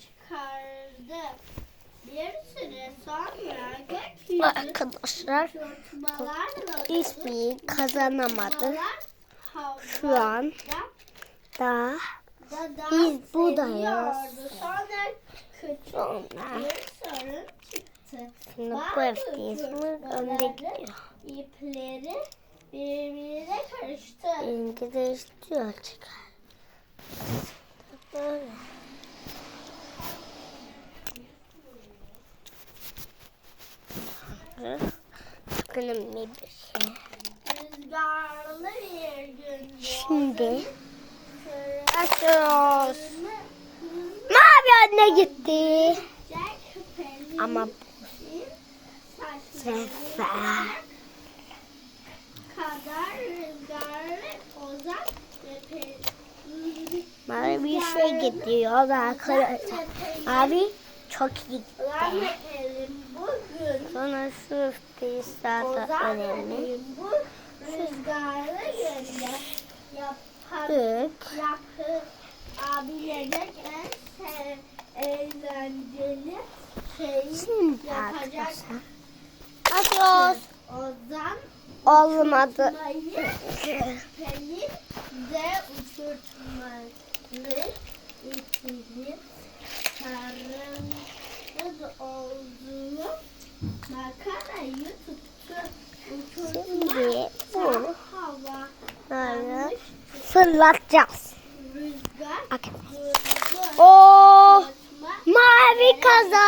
çıkardı. Bir süre sonra gökyüzü Arkadaşlar ismi kazanamadı. Şu an da biz buradayız. Sonra küçük Sonra bir sorun çıktı. şimdi bu Bazı evde ismi önde gidiyor. ipleri birbirine karıştı. İngiliz diyor çıkar. Böyle. Önemli bir şey. Rüzgarlı bir gün Şimdi açıyoruz. Mavi anne gitti. Ama bu sefer kadar rüzgarlı ozan mavi bir şey gidiyor arkadaşlar. Mavi çok gitti. Şu pista da önemli. Bu rüzgarlı günde yapar Büyük. yapı abilerin en sev, eğlenceli şeyi Şimdi yapacak. Açıyoruz. Ozan Olmadı. Pelin de uçurtmalı ikili Şimdi bu hava böyle fırlatacağız. rüzgar Bakın. durdu. O Uçurtma mavi kazan.